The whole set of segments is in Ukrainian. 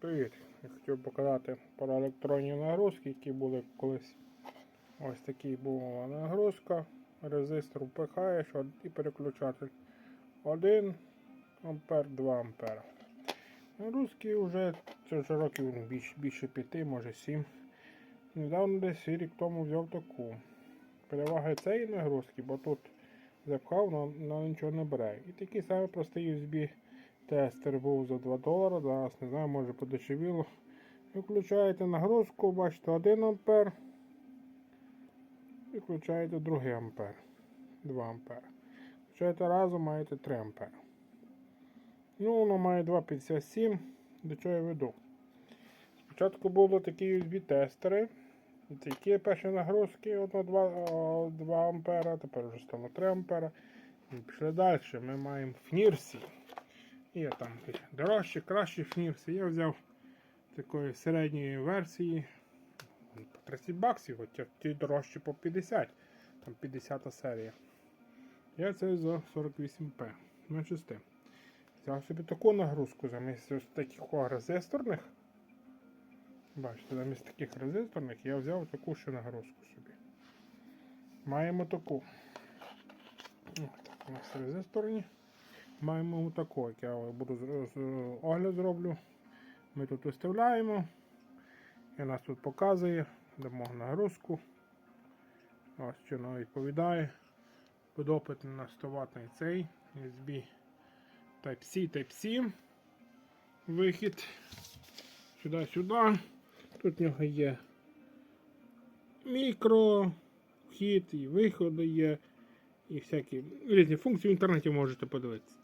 Привіт! Я хотів показати пару електронні нагрузки, які були колись. Ось такий була нагрузка. Резистор впихаєш і переключатель 1 ампер, 2 ампера. Нагрузки вже це вже років більше, більше 5, може 7. Недавно десь рік тому взяв таку. Перевага цієї нагрузки, бо тут запхав, але нічого не бере. І такий самий простий USB Тестер був за 2 долари, зараз не знаю, може подешевіло. Виключаєте нагрузку, бачите 1 ампер. І включаєте 2 ампер. 2 ампер. Включаєте разом, маєте 3 ампер. Ну, воно має 2,57. До чого я веду? Спочатку були такі USB-тестери. Такі перші нагрузки 1-2 2 ампера, тепер вже стало 3 ампера. І пішли далі. Ми маємо фнірсі. Є там дорожчі, кращі фнірси. Я взяв такої середньої версії по 30 баксів, хоча ті дорожчі по 50, там 50 серія. Я це за 48p. Менше з. Взяв собі таку нагрузку замість ось таких резисторних. Бачите, замість таких резисторних я взяв таку ще нагрузку собі. Маємо таку. Ось так, у нас резисторні. Маємо таку, як я буду огляд зроблю. Ми тут виставляємо. І нас тут показує, дамо нагрузку. Ось що нам відповідає. Подопитний на 100 ватний цей USB Type-C, Type-C. Вихід. Сюди-сюди. Тут в нього є мікро, вхід і виходи є. І всякі різні функції в інтернеті можете подивитися.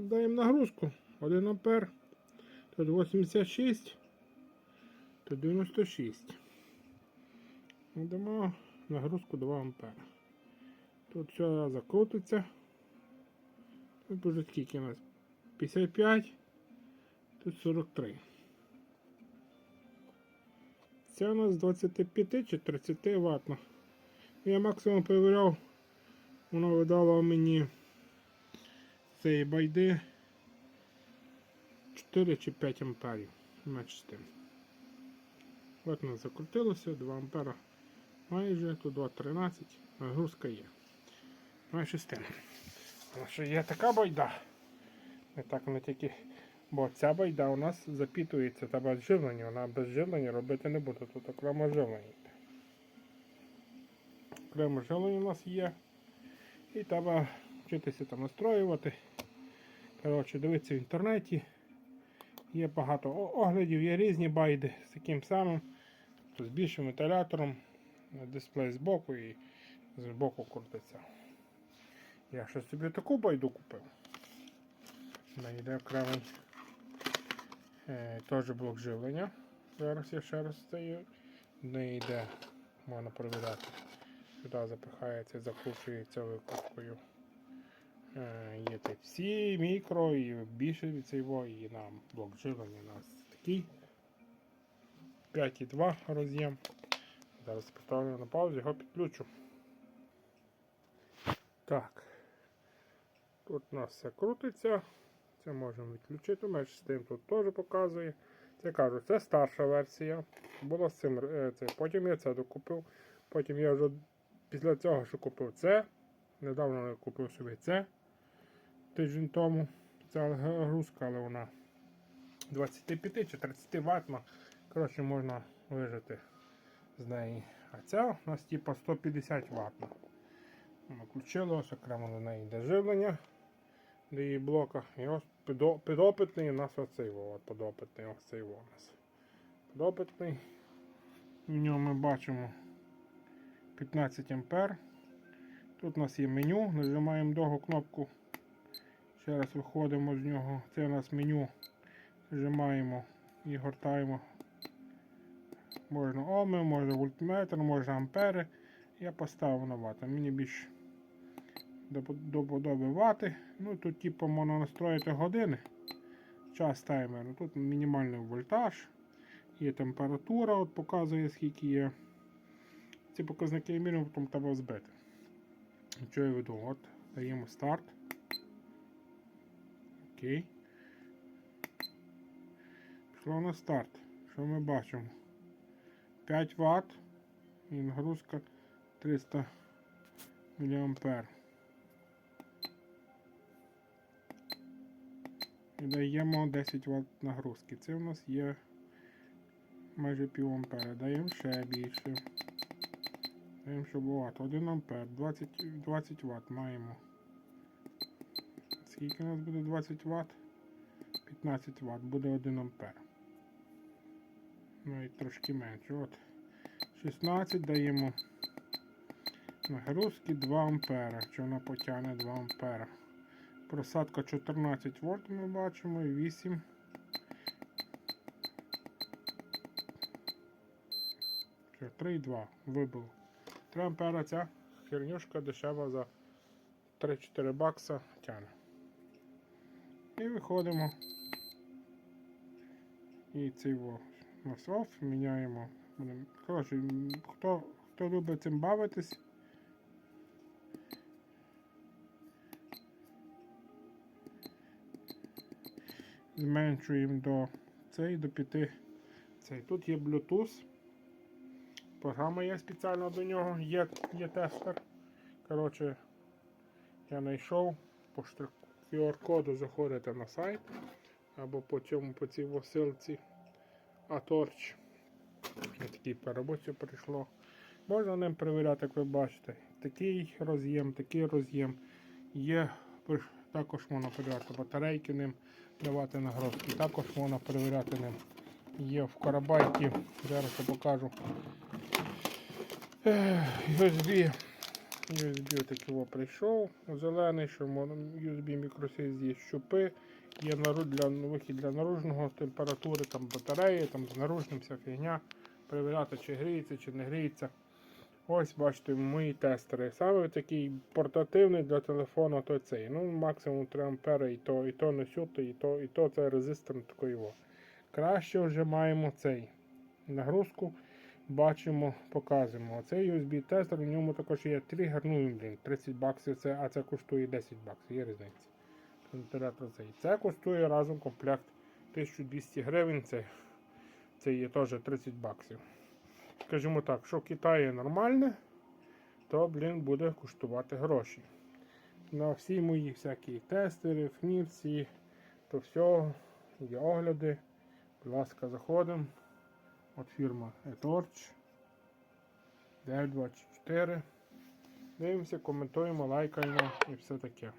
Даємо нагрузку 1 ампер. Тут 86, тут 96. Дамо нагрузку 2 ампера. Тут все закрутиться. Тут уже скільки у нас? 55, тут 43. Це у нас 25 чи 30 ватна. Я максимум перевіряв, воно видало мені цієї байди 4 чи 5 амперів. Менше тим. От нас закрутилося, 2 ампера майже, тут 2,13, нагрузка є. Менше з тим. Але що є така байда. Не так вона тільки. Бо ця байда у нас запітується та без живлення, вона без живлення робити не буде. Тут окремо живлення. Окремо живлення у нас є. І треба вчитися там настроювати. Коротше, дивитися в інтернеті. Є багато оглядів, є різні байди з таким самим, з більшим вентилятором, дисплей збоку і збоку крутиться. Я ще собі таку байду купив. Вона йде окремий е, теж блок живлення. Зараз я ще раз стою. Не йде, можна перевіряти. Сюди запихається, закручується викруткою. Е, Є Type-C, мікро і більше від цього, і нам блок у нас такий. 5,2 роз'єм. Зараз поставлю на паузу, його підключу. Так. Тут у нас все крутиться. Це можемо відключити. Менше з тим тут теж показує. Це кажу, це старша версія. Була з цим. е, Це. Потім я це докупив. Потім я вже після цього, що купив це. Недавно я купив собі це тиждень тому. Ця грузка, але вона 25 чи 30 ватна. Коротше, можна вижити з неї. А ця у нас типа 150 ватна. Включилось, окремо до неї йде живлення до її блока. І ось підопитний у нас оцей от підопитний ось у нас. Підопитний. В ньому ми бачимо 15 ампер. Тут у нас є меню, нажимаємо довгу кнопку. Ще раз виходимо з нього. Це у нас меню. Нажимаємо і гортаємо. Можна оми, можна вольтметр, можна ампери. Я поставив на вату. Мені більш до до подоби вати. Ну тут типу можна настроїти години. Час таймеру. Тут мінімальний вольтаж. Є температура, от показує скільки є. Ці показники мінімум потім треба збити. Що я веду? От, даємо старт. Окей. Пішло на старт. Що ми бачимо? 5 Вт і нагрузка 300 мА. І даємо 10 Вт нагрузки. Це у нас є майже пів ампера. Даємо ще більше. Даємо, щоб Вт. 1 ампер, 20, 20 Вт маємо. Скільки у нас буде 20 Вт? 15 Вт, буде 1 ампер. Ну і трошки менше. От 16 даємо нагрузки 2 ампера. Чи вона потягне 2 ампера. Просадка 14 вольт ми бачимо і 8. Все, 3,2 вибило. 3 ампера ця хернюшка дешева за 3-4 бакса тягне. І виходимо. І цей во нас оф міняємо. Коротше, хто, хто любить цим бавитись. Зменшуємо до цей, до 5. Цей. Тут є Bluetooth. Програма є спеціально до нього, є, є тестер. Коротше, я знайшов по штр- QR-коду заходите на сайт або по цьому по цій посилці Аторч. Такий по прийшло. Можна ним перевіряти, як ви бачите. Такий роз'єм, такий роз'єм. Є також можна перевіряти батарейки ним, давати нагрузки. Також можна перевіряти ним. Є в карабайці, зараз я покажу. USB. USB отакий о прийшов. Зелений, що USB мікросвязь є щупи. Є для вихід для наружного температури, там батареї, там з наружним вся фігня. Перевіряти, чи гріється, чи не гріється. Ось бачите, мої тестери. Саме такий портативний для телефону, то цей. Ну, максимум 3 ампери, і то, і то не сюди, і то, і то це резистор такий. Краще вже маємо цей нагрузку. Бачимо, показуємо. Оцей USB тестер, у ньому також є тригер, ну блін, 30 баксів, це, а це коштує 10 баксів, є різниця. Це коштує разом комплект 1200 гривень. Це, це є теж 30 баксів. Скажімо так, що в Китаї нормальне, то, блін, буде коштувати гроші. На всі мої всякі тестери, фнірці, то все, є огляди. Будь ласка, заходимо. От фірма eTorch 924. Дивимося, коментуємо, лайкаємо і все таке.